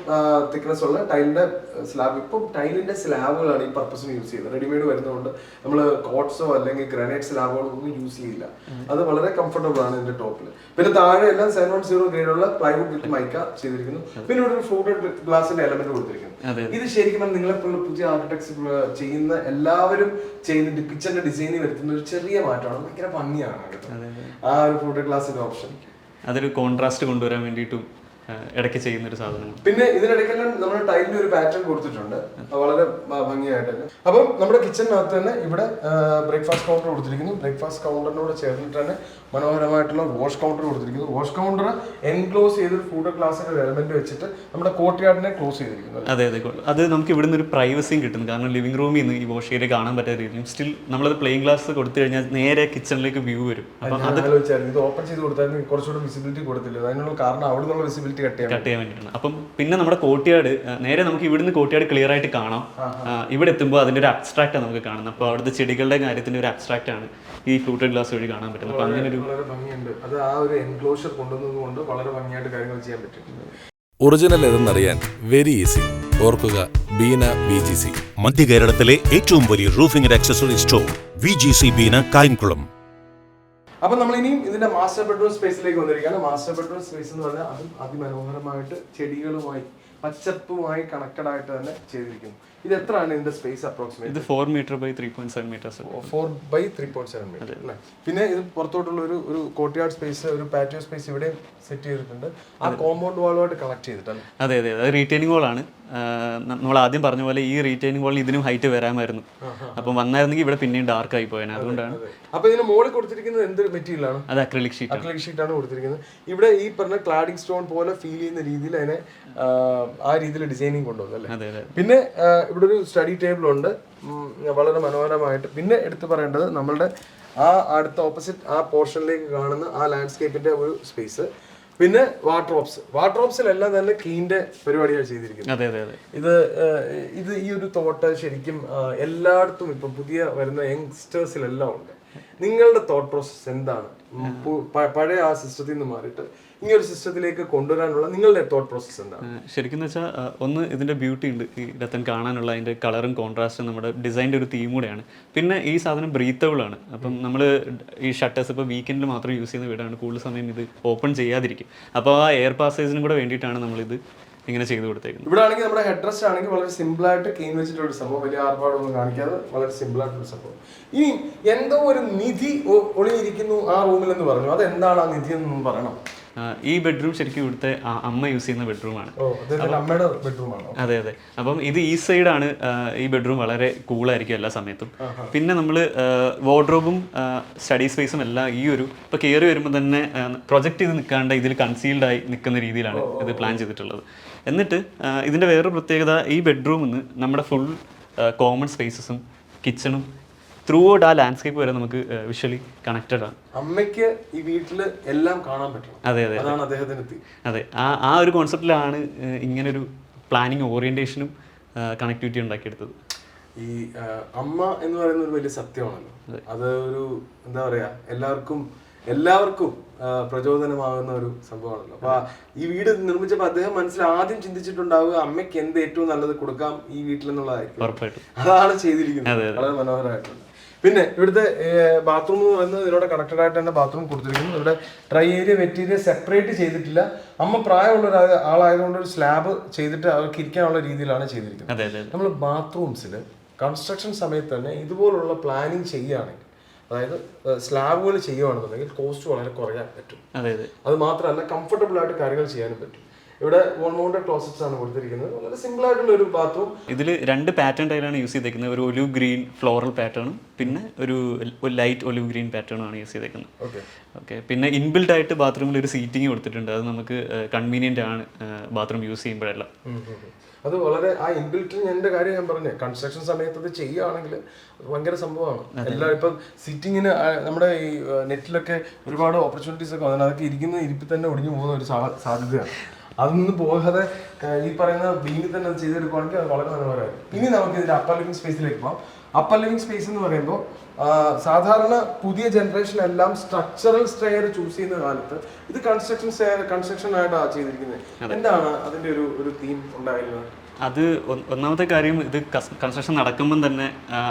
തിക്നെസ് ഉള്ള ടൈലിന്റെ സ്ലാബ്. ഇപ്പം ടൈലിന്റെ സ്ലാബുകളാണ് ഈ പർപ്പസിന് യൂസ് ചെയ്യുന്നത്. റെഡിമെയ്ഡ് വരുന്നതുകൊണ്ട് നമ്മൾ കോട്ട്സോ അല്ലെങ്കിൽ ഗ്രാനൈറ്റ് സ്ലാബുകളോ ഒന്നും യൂസ് ചെയ്യില്ല. അത് വളരെ കംഫർട്ടബിൾ ആണ് ഇതിന്റെ ടോപ്പിൽ പിന്നെ താഴെ എല്ലാം സെവൻ വൺ സീറോ ഗ്രേഡുള്ള പ്ലൈവുഡ് വിത്ത് മൈക്ക ചെയ്തിരിക്കുന്നു. പിന്നെ ഇവിടെ ഒരു ഫ്ലൂട്ടഡ് ഗ്ലാസിന്റെ എലമെന്റ് കൊടുത്തിരിക്കുന്നു. ഇത് ശരിക്കും നിങ്ങളെ പുതിയ ആർക്കിടെക്ട്സ് ചെയ്യുന്ന എല്ലാവരും ചെയ്യുന്ന പിക്ചറിന്റെ ഡിസൈനിൽ വരുത്തുന്ന ഒരു ചെറിയ മാറ്റമാണ്. ഭയങ്കര ഭംഗിയാണ്. ആ ഒരു ഫോട്ടോ ക്ലാസ് ഓപ്ഷൻ അതൊരു കോൺട്രാസ്റ്റ് കൊണ്ടുവരാൻ വേണ്ടിയിട്ടും ഇടയ്ക്ക് ചെയ്യുന്ന ഒരു സാധനം പിന്നെ ഇതിനിടയ്ക്കെല്ലാം നമ്മുടെ ടൈലിന് ഒരു പാറ്റേൺ കൊടുത്തിട്ടുണ്ട്. വളരെ ഭംഗിയായിട്ട്. അപ്പം നമ്മുടെ കിച്ചണിനകത്ത് തന്നെ ഇവിടെ ബ്രേക്ക്ഫാസ്റ്റ് കൗണ്ടർ കൊടുത്തിരിക്കുന്നു. ബ്രേക്ക്ഫാസ്റ്റ് കൗണ്ടറിനോട് ചേർന്നിട്ട് തന്നെ മനോഹരമായിട്ടുള്ള വാഷ് കൗണ്ടർ കൊടുത്തിരിക്കുന്നു. വാഷ് കൗണ്ടർ എൻക്ലോസ് ചെയ്തൊരു ഫുഡ് ക്ലാസിന്റെ എലമെന്റ് വെച്ചിട്ട് നമ്മുടെ കോർട്ട്യാർഡിനെ ക്ലോസ് ചെയ്തിരിക്കുന്നു അതെ അതെ. അത് നമുക്ക് ഇവിടുന്ന് ഒരു പ്രൈവസിയും കിട്ടുന്നു. കാരണം ലിവിംഗ് റൂമിൽ നിന്ന് ഈ വാഷ് ഏരിയ കാണാൻ പറ്റാത്ത രീതിയിലും സ്റ്റിൽ നമ്മളത് പ്ലെയിൻ ഗ്ലാസ് കൊടുത്തു കഴിഞ്ഞാൽ നേരെ കിച്ചണിലേക്ക് വ്യൂ വരും. അപ്പം ആലോചിച്ചായിരുന്നു ഇത് ഓപ്പൺ ചെയ്ത് കൊടുത്തായിരുന്നു കുറച്ചുകൂടെ വിസിബിലിറ്റി കൊടുത്തില്ല. അതിനുള്ള കാരണം അവിടെ നിന്നുള്ള വിസിബിലിറ്റി കട്ട് ചെയ്യാൻ കട്ട് ചെയ്യാൻ വേണ്ടിയിട്ടാണ്. അപ്പം പിന്നെ നമ്മുടെ കോട്ടിയാട് നേരെ നമുക്ക് ഇവിടുന്ന് കോട്ടിയാട് ക്ലിയർ ആയിട്ട് കാണാം. ഇവിടെ എത്തുമ്പോൾ അതിന്റെ ഒരു അബ്സ്ട്രാക്റ്റാണ് നമുക്ക് കാണുന്നത്. അപ്പോൾ അവിടുത്തെ ചെടികളുടെ കാര്യത്തിന്റെ ഒരു അബ്സ്ട്രാക്റ്റ് ആണ് ഈ ഫ്ലൂട്ടഡ് ഗ്ലാസ് വഴി കാണാൻ പറ്റുന്നത്. അപ്പോൾ അങ്ങനെ ഒരു വളരെ ഭംഗിയുണ്ട്. അത് ആ ഒരു എൻക്ലോഷർ കൊണ്ടുവന്നത് കൊണ്ട് വളരെ ഭംഗിയായിട്ട് കാര്യങ്ങൾ ചെയ്യാൻ പറ്റും. ഒറിജിനൽ ഏതെന്നറിയാൻ വെരി ഈസി ഓർക്കുക ബീന വി ജി സി മധ്യ കേരളത്തിലെ ഏറ്റവും വലിയ roofing and accessory store V G C Beena Kayamkulam. അപ്പൊ നമ്മൾ ഇനിയും ഇതിന്റെ മാസ്റ്റർ ബെഡ്റൂം സ്പേസിലേക്ക് വന്നിരിക്കുകയാണ്. മാസ്റ്റർ ബെഡ്റൂം സ്പേസ് എന്ന് പറഞ്ഞാൽ അതും അതിമനോഹരമായിട്ട് ചെടികളുമായി പച്ചപ്പുമായി കണക്റ്റഡ് ആയിട്ട് തന്നെ ചെയ്തിരിക്കുന്നു. ഇത് എത്രയാണ് ഇതിന്റെ സ്പേസ് അപ്രോക്സിമേറ്റ് ഇത് four metre by three point seven metres four by three point seven metre അല്ലേ? പിന്നെ ഇത് പുറത്തോട്ടുള്ള ഒരു ഒരു കോർട്ട്യാർഡ് സ്പേസ് ഒരു പാറ്റിയോ സ്പേസ് ഇവിടെ സെറ്റ് ചെയ്തിട്ടുണ്ട്. ആ കോമ്പൗണ്ട് വാളുമായിട്ട് കണക്ട് ചെയ്തിട്ടല്ലേ അതെ അതെ. അത് റീറ്റെയിനിങ് വാളാണ് നമ്മൾ ആദ്യം പറഞ്ഞ പോലെ ഈ റീറ്റെയിനിങ് വാളിന് ഇതിനും ഹൈറ്റ് വരാമായിരുന്നു. അപ്പം വന്നായിരുന്നെങ്കിൽ ഇവിടെ പിന്നെയും ഡാർക്ക് ആയി പോയേനെ. അതുകൊണ്ടാണ് അപ്പൊ ഇതിന് മുകളിൽ കൊടുത്തിരിക്കുന്നത് എന്ത് മെറ്റീരിയൽ ആണ്? അത് അക്രലിക് ഷീറ്റ് അക്രലിക് ഷീറ്റ് ആണ് കൊടുത്തിരിക്കുന്നത്. ഇവിടെ ഈ പറഞ്ഞ ക്ലാഡിംഗ് സ്റ്റോൺ പോലെ ഫീൽ ചെയ്യുന്ന രീതിയിൽ അതിനെ ആ, രീതിയിൽ ഡിസൈനിങ് കൊണ്ടുവന്നു അല്ലേ? അതെ അതെ. പിന്നെ ഇവിടെ ഒരു സ്റ്റഡി ടേബിൾ ഉണ്ട് വളരെ മനോഹരമായിട്ട് പിന്നെ എടുത്തു പറയേണ്ടത് നമ്മളുടെ ആ അടുത്ത ഓപ്പോസിറ്റ് ആ പോർഷനിലേക്ക് കാണുന്ന ആ ലാൻഡ്സ്കേപ്പിന്റെ ഒരു സ്പേസ് പിന്നെ വാട്ടർഓപ്സ് വാട്ടർഓപ്സിലെല്ലാം തന്നെ ക്ലീന്റെ പരിപാടിയാണ് ചെയ്തിരിക്കുന്നത്. അതെ അതെ അതെ. ഇത് ഇത് ഈ ഒരു തോട്ട് ശരിക്കും എല്ലായിടത്തും ഇപ്പൊ പുതിയ വരുന്ന യങ്സ്റ്റേഴ്സിലെല്ലാം ഉണ്ട്. നിങ്ങളുടെ തോട്ട് പ്രോസസ് എന്താണ്? പഴയ ആ സിസ്റ്റത്തിൽ നിന്ന് മാറിയിട്ട് ഈ ഒരു സിസ്റ്റത്തിലേക്ക് കൊണ്ടുവരാനുള്ള നിങ്ങളുടെ തോട്ട് പ്രോസസ് എന്താണ്? ശരിക്കും വെച്ചാൽ ഒന്ന് ഇതിന്റെ ബ്യൂട്ടി ഉണ്ട് ഈ രത്തൻ കാണാനുള്ള അതിന്റെ കളറും കോൺട്രാസ്റ്റും നമ്മുടെ ഡിസൈന്റെ ഒരു തീം കൂടെയാണ്. പിന്നെ ഈ സാധനം ബ്രീത്തബിൾ ആണ്. അപ്പം നമ്മൾ ഈ ഷട്ടേഴ്സ് ഇപ്പോൾ വീക്കെൻഡിൽ മാത്രം യൂസ് ചെയ്യുന്ന വീടാണ്. കൂടുതൽ സമയം ഇത് ഓപ്പൺ ചെയ്യാതിരിക്കും. അപ്പോൾ ആ എയർ പാസേജിനും കൂടെ വേണ്ടിയിട്ടാണ് നമ്മളിത് ഇങ്ങനെ ചെയ്തു കൊടുത്തേക്കുന്നത്. ഇവിടെ ആണെങ്കിൽ നമ്മുടെ ഹെഡ് റെസ്റ്റ് ആണെങ്കിൽ വളരെ സിമ്പിൾ ആയിട്ട് ക്ലീൻ വെച്ചിട്ടുള്ള ഒരു സംഭവം. വലിയ ആർഭാടമൊന്നും കാണിക്കാതെ വളരെ സിമ്പിൾ ആയിട്ടുള്ള സംഭവം. ഇനി എന്തോ ഒരു നിധി ഒളിയിരിക്കുന്നു ഒളിഞ്ഞിരിക്കുന്നു ആ റൂമിൽ എന്ന് പറഞ്ഞു. അത് എന്താണ് ആ നിധി എന്നൊന്നും പറയണം. ഈ ബെഡ്റൂം ശരിക്കും ഇവിടുത്തെ അമ്മ യൂസ് ചെയ്യുന്ന ബെഡ്റൂമാണ് അമ്മയുടെ ബെഡ്റൂം ആണോ? അതെ അതെ. അപ്പം ഇത് ഈ സൈഡാണ് ഈ ബെഡ്റൂം വളരെ കൂളായിരിക്കും എല്ലാ സമയത്തും. പിന്നെ നമ്മൾ വാർഡ്രോബും സ്റ്റഡി സ്പേസും എല്ലാം ഈ ഒരു ഇപ്പോൾ കയറി വരുമ്പോൾ തന്നെ പ്രൊജക്റ്റ് ചെയ്ത് നിൽക്കാണ്ട് ഇതിൽ കൺസീൽഡ് ആയി നിൽക്കുന്ന രീതിയിലാണ് ഇത് പ്ലാൻ ചെയ്തിട്ടുള്ളത്. എന്നിട്ട് ഇതിന്റെ ഇതിന്റെ വേറൊരു പ്രത്യേകത ഈ ബെഡ്റൂമിൽ നിന്ന് നമ്മുടെ ഫുൾ കോമൺ സ്പേസസും കിച്ചണും ത്രൂ ഔട്ട് ആ ലാൻഡ്സ്കേപ്പ് വരെ നമുക്ക് വിഷ്വലി കണക്റ്റഡ് ആണ്. അമ്മയ്ക്ക് ഈ വീട്ടിൽ എല്ലാം കാണാൻ പറ്റണം. അതെ അതെ അതാണ് അദ്ദേഹത്തിന് അതെ ആ ആ ഒരു കോൺസെപ്റ്റിലാണ് ഇങ്ങനൊരു പ്ലാനിങ് ഓറിയന്റേഷനും കണക്ടിവിറ്റി ഉണ്ടാക്കിയെടുത്തത്. ഈ അമ്മ എന്ന് പറയുന്ന ഒരു വലിയ സത്യമാണല്ലോ. അത്. ഒരു എന്താ പറയാ എല്ലാവർക്കും എല്ലാവർക്കും പ്രചോദനമാകുന്ന ഒരു സംഭവമാണല്ലോ. അപ്പൊ ഈ വീട് നിർമ്മിച്ചപ്പോൾ അദ്ദേഹം മനസ്സിൽ ആദ്യം ചിന്തിച്ചിട്ടുണ്ടാവുക അമ്മയ്ക്ക് എന്ത് ഏറ്റവും നല്ലത് കൊടുക്കാം ഈ വീട്ടിൽ എന്നുള്ളതായിരിക്കും. അതാണ് ചെയ്തിരിക്കുന്നത്. വളരെ മനോഹരമായിട്ടുണ്ട്. പിന്നെ ഇവിടുത്തെ ബാത്റൂം എന്ന് പറയുന്നത് ഇതിനോട് കണക്റ്റഡ് ആയിട്ട് തന്നെ ബാത്റൂം കൊടുത്തിരിക്കുന്നു. ഇവിടെ ഡ്രൈ ഏരിയ മെറ്റീരിയൽ സെപ്പറേറ്റ് ചെയ്തിട്ടില്ല. അമ്മ പ്രായമുള്ള ഒരു ആളായതുകൊണ്ട് ഒരു സ്ലാബ് ചെയ്തിട്ട് അവർക്ക് ഇരിക്കാനുള്ള രീതിയിലാണ് ചെയ്തിരിക്കുന്നത്. നമ്മൾ ബാത്റൂംസിൽ കൺസ്ട്രക്ഷൻ സമയത്ത് തന്നെ ഇതുപോലുള്ള പ്ലാനിങ് ചെയ്യുകയാണെങ്കിൽ അതായത് സ്ലാബുകൾ ചെയ്യുകയാണെന്നുണ്ടെങ്കിൽ കോസ്റ്റ് വളരെ കുറയാൻ പറ്റും. അത് മാത്രമല്ല കംഫർട്ടബിൾ ആയിട്ട് കാര്യങ്ങൾ ചെയ്യാനും പറ്റും. ഇവിടെ വൺ മൗണ്ടഡ് ക്ലോസറ്റ്സ് ആണ് കൊടുത്തിരിക്കുന്നത്. വളരെ സിമ്പിൾ ആയിട്ടുള്ള ഒരു ബാത്റൂം ഇതിൽ രണ്ട് പാറ്റേൺ ടൈലാണ് യൂസ് ചെയ്തേക്കുന്നത്. ഒരു ഒലിവ് ഗ്രീൻ ഫ്ലോറൽ പാറ്റേണും പിന്നെ ഒരു ലൈറ്റ് ഒലിവ് ഗ്രീൻ പാറ്റേണും ആണ് യൂസ് ചെയ്തേക്കുന്നത്. ഓക്കെ ഓക്കെ പിന്നെ ഇൻബിൽഡ് ആയിട്ട് ബാത്റൂമിൽ ഒരു സീറ്റിംഗ് കൊടുത്തിട്ടുണ്ട്. അത് നമുക്ക് കൺവീനിയന്റ് ആണ് ബാത്റൂം യൂസ് ചെയ്യുമ്പോഴെല്ലാം. അത് വളരെ ആ ഇൻബിൽറ്റ് എന്റെ കാര്യം ഞാൻ പറഞ്ഞു. കൺസ്ട്രക്ഷൻ സമയത്ത് അത് ചെയ്യുകയാണെങ്കിൽ ഭയങ്കര സംഭവമാണ്. എല്ലാ ഇപ്പം സിറ്റിങ്ങിന് നമ്മുടെ ഈ നെറ്റിലൊക്കെ ഒരുപാട് ഓപ്പർച്യൂണിറ്റീസ് ഒക്കെ വന്നിട്ട് അതൊക്കെ ഇരിക്കുന്ന ഇരിപ്പിൽ തന്നെ ഒടിഞ്ഞു പോകുന്ന ഒരു സാധ്യതയാണ്. അതൊന്നും പോകാതെ ഈ പറയുന്ന ബീങ്ങിൽ തന്നെ അത് ചെയ്തെടുക്കുകയാണെങ്കിൽ അത് വളരെ മനോഹരമായിരിക്കും. ഇനി നമുക്ക് ഇതിന്റെ അപ്പർ ലിവിംഗ് സ്പേസിലേക്ക് പോകാം അപ്പർ ലിവിംഗ് സ്പേസ് എന്ന് പറയുമ്പോൾ സാധാരണ പുതിയ ജനറേഷൻ എല്ലാം സ്ട്രക്ചറൽ സ്റ്റെയർ ചൂസ് ചെയ്യുന്ന കാലത്ത് ഇത് കൺസ്ട്രക്ഷൻ സ്റ്റെയർ കൺസ്ട്രക്ഷൻ ആയിട്ടാണ് ചെയ്തിരിക്കുന്നത്. എന്താണ് അതിന്റെ ഒരു ഒരു തീം ഉണ്ടായിരുന്നത്? അത് ഒന്നാമത്തെ കാര്യം ഇത് കൺസ്ട്രക്ഷൻ നടക്കുമ്പം തന്നെ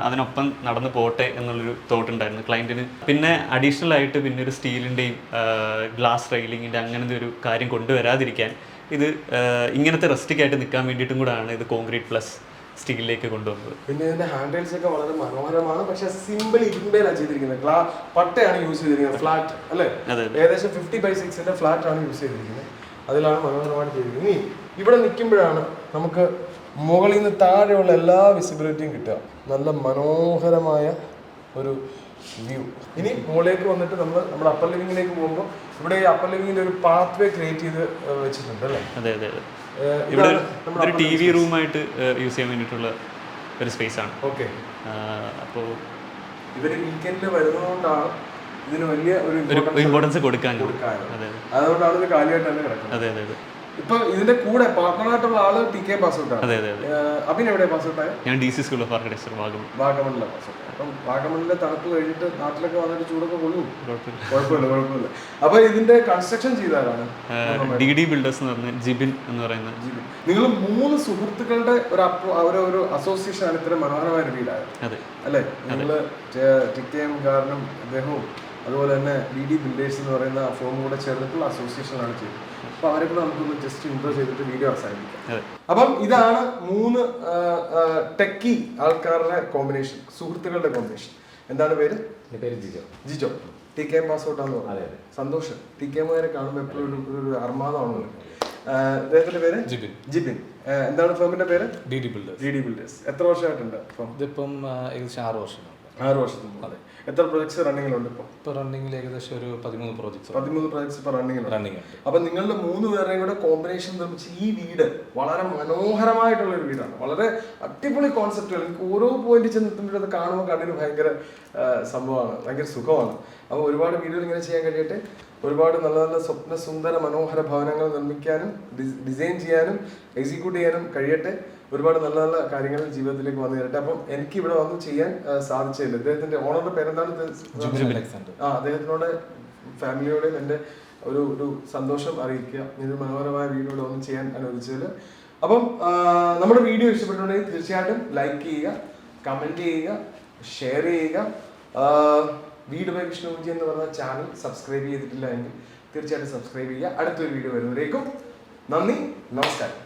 അതിനൊപ്പം നടന്നു പോട്ടെ എന്നുള്ളൊരു തോട്ട് ഉണ്ടായിരുന്നു ക്ലയന്റിന് പിന്നെ അഡീഷണൽ ആയിട്ട് പിന്നെ ഒരു സ്റ്റീലിന്റെയും ഗ്ലാസ് റെയിലിങ്ങിന്റെ അങ്ങനത്തെ ഒരു കാര്യം കൊണ്ടുവരാതിരിക്കാൻ ഇത് ഇങ്ങനത്തെ റെസ്റ്റിക്കായിട്ട് നിൽക്കാൻ വേണ്ടിയിട്ടും കൂടാണ് ഇത് കോൺക്രീറ്റ് പ്ലസ് സ്റ്റീലിലേക്ക് കൊണ്ടുവന്നത്. പിന്നെ ഇതിന്റെ ഹാൻഡിൽസ് ഒക്കെ വളരെ മനോഹരമാണ്. പക്ഷെ സിമ്പിൾ ഇരുമ്പേലാണ് ചെയ്തിരിക്കുന്നത്. ഗ്ലാ പട്ടയാണ് യൂസ് ചെയ്തിരിക്കുന്നത്. ഫ്ലാറ്റ് അല്ലേ? അതെ, ഏകദേശം ഫിഫ്റ്റി ബൈ സിക്സിന്റെ ഫ്ലാറ്റ് ആണ് യൂസ് ചെയ്തിരിക്കുന്നത്. അതിലാണ് മനോഹരമായിട്ട് ചെയ്തിരിക്കുന്നത്. ഇനി ഇവിടെ നിൽക്കുമ്പോഴാണ് നമുക്ക് മുകളിൽ നിന്ന് താഴെയുള്ള എല്ലാ വിസിബിലിറ്റിയും കിട്ടുക. നല്ല മനോഹരമായ ഒരു വ്യൂ ഇനി മുകളിലേക്ക് വന്നിട്ട് നമ്മൾ നമ്മുടെ അപ്പർ ലിവിങ്ങിലേക്ക് പോകുമ്പോൾ ഇവിടെ ഈ അപ്പർ ലിവിങ്ങിന്റെ ഒരു പാത്ത് വേ ക്രിയേറ്റ് ചെയ്ത് വെച്ചിട്ടുണ്ട് അല്ലേ? അതെ അതെ ഇവിടെ ഒരു ടി വി റൂമായിട്ട് യൂസ് ചെയ്യാൻ വേണ്ടിയിട്ടുള്ള ഒരു സ്പേസ് ആണ്. ഓക്കെ അപ്പോൾ ഇവർ വീക്കെൻഡിൽ വരുന്നതുകൊണ്ടാണ് ഇതിന് വലിയ ഒരു ഇമ്പോർട്ടൻസ് കൊടുക്കാൻ കൊടുക്കാൻ. അതെ. അതുകൊണ്ടാണ് ഇത് കാലിയായിട്ട് തന്നെ കിടക്കുന്നത്. അതെ അതെ അതെ. ഇപ്പൊ ഇതിന്റെ കൂടെ പാർട്ട്ണറായിട്ടുള്ള ആൾ ടി കെ പാസ്ഔട്ടാണ് അതെ അതെ അതെ. അഭിൻ എവിടെ പാസ്ഔട്ടായ ഞാൻ D C school of architecture വാഗമണിലെ pass out അപ്പം വാഗമണിലെ തണുപ്പ് കഴിഞ്ഞിട്ട് നാട്ടിലൊക്കെ വന്നിട്ട് ചൂടൊക്കെ കൊള്ളും കുഴപ്പമില്ല. കുഴപ്പമില്ല അപ്പൊ ഇതിന്റെ കൺസ്ട്രക്ഷൻ ചെയ്താലാണ് ഡി ഡി ബിൽഡേഴ്സ് എന്ന് പറഞ്ഞ ജിബിൻ എന്ന് പറയുന്ന. നിങ്ങൾ മൂന്ന് സുഹൃത്തുക്കളുടെ ഒരു ഒരു ഒരു അസോസിയേഷൻ ആണ് ഇത്ര മനോഹരമായ രീതിയിലായത് അല്ലേ? നിങ്ങൾ ടി കെ എം കാരണം അദ്ദേഹവും അതുപോലെ തന്നെ ഡി ഡി ബിൽഡേഴ്സ് എന്ന് പറയുന്ന ഫോമും കൂടെ ചേർന്നിട്ടുള്ള അസോസിയേഷനാണ് ചെയ്തത്. അപ്പൊ അവരെ കൂടെ നമുക്കൊന്ന് ജസ്റ്റ് ഇൻട്രോ ചെയ്തിട്ട് വീഡിയോ അവസാനിപ്പിക്കാം. അപ്പം ഇതാണ് മൂന്ന് ടെക്കി ആൾക്കാരുടെ കോമ്പിനേഷൻ സുഹൃത്തുക്കളുടെ കോമ്പിനേഷൻ എന്താണ് പേര്? പേര് Jijo. Jijo. T K M പാസ്ഔട്ടാന്ന് പറഞ്ഞു സന്തോഷം. ടി കെ എമ്മുകാരെ കാണുമ്പോൾ എപ്പോഴും ഒരു- അർമാദമാണല്ലോ അദ്ദേഹത്തിന്റെ പേര്? ജിബിൻ. ജിബിൻ. എന്താണ് ഫേമിന്റെ പേര്? D D builders D D builders എത്ര വർഷമായിട്ടുണ്ട് ഇതിപ്പം ഏകദേശം ആറ് വർഷമാണ്. ആറ് വർഷത്തിന് അതെ. എത്ര പ്രോജക്ട്സ് റണ്ണിങ്ങിലുണ്ട് ഇപ്പോൾ ഇപ്പോൾ റണ്ണിങ്ങിൽ ഏകദേശം ഒരു പതിമൂന്ന് പ്രോജക്ട്സ് പതിമൂന്ന് പ്രോജക്ട്സ് ഇപ്പോൾ റണ്ണിങ്ങിൽ റണ്ണിങ് അപ്പൊ നിങ്ങളുടെ മൂന്ന് പേരുടെയും കൂടെ കോമ്പിനേഷൻ നിർമ്മിച്ച ഈ വീട് വളരെ മനോഹരമായിട്ടുള്ള ഒരു വീടാണ്. വളരെ അടിപൊളി കോൺസെപ്റ്റുകൾ എനിക്ക് ഓരോ പോയിന്റ് ചെന്ന് അത് കാണുമ്പോൾ കണ്ണിന് ഭയങ്കര സംഭവമാണ്. ഭയങ്കര സുഖമാണ്. അപ്പോൾ ഒരുപാട് വീടുകൾ ഇങ്ങനെ ചെയ്യാൻ കഴിയട്ടെ. ഒരുപാട് നല്ല നല്ല സ്വപ്ന സുന്ദര മനോഹര ഭവനങ്ങൾ നിർമ്മിക്കാനും ഡിസൈൻ ചെയ്യാനും എക്സിക്യൂട്ട് ചെയ്യാനും കഴിയട്ടെ. ഒരുപാട് നല്ല നല്ല കാര്യങ്ങൾ ജീവിതത്തിലേക്ക് വന്നു തരട്ടെ. അപ്പം എനിക്ക് ഇവിടെ വന്ന് ചെയ്യാൻ സാധിച്ചില്ല അദ്ദേഹത്തിന്റെ ഓണറുടെ പേരെന്താണ്? ആ അദ്ദേഹത്തിനോട് ഫാമിലിയോടെയും എന്റെ ഒരു ഒരു സന്തോഷം അറിയിക്കുക. ഇതൊരു മനോഹരമായ വീഡിയോ ഒന്ന് ചെയ്യാൻ അനുവദിച്ചതിൽ അപ്പം നമ്മുടെ വീഡിയോ ഇഷ്ടപ്പെട്ടുണ്ടെങ്കിൽ തീർച്ചയായിട്ടും ലൈക്ക് ചെയ്യുക കമന്റ് ചെയ്യുക ഷെയർ ചെയ്യുക. വീട് ബൈ വിഷ്ണുജി എന്ന് പറഞ്ഞ ചാനൽ സബ്സ്ക്രൈബ് ചെയ്തിട്ടില്ല എങ്കിൽ തീർച്ചയായിട്ടും സബ്സ്ക്രൈബ് ചെയ്യുക. അടുത്തൊരു വീഡിയോ വരുന്നവരേക്കും നന്ദി നമസ്കാരം.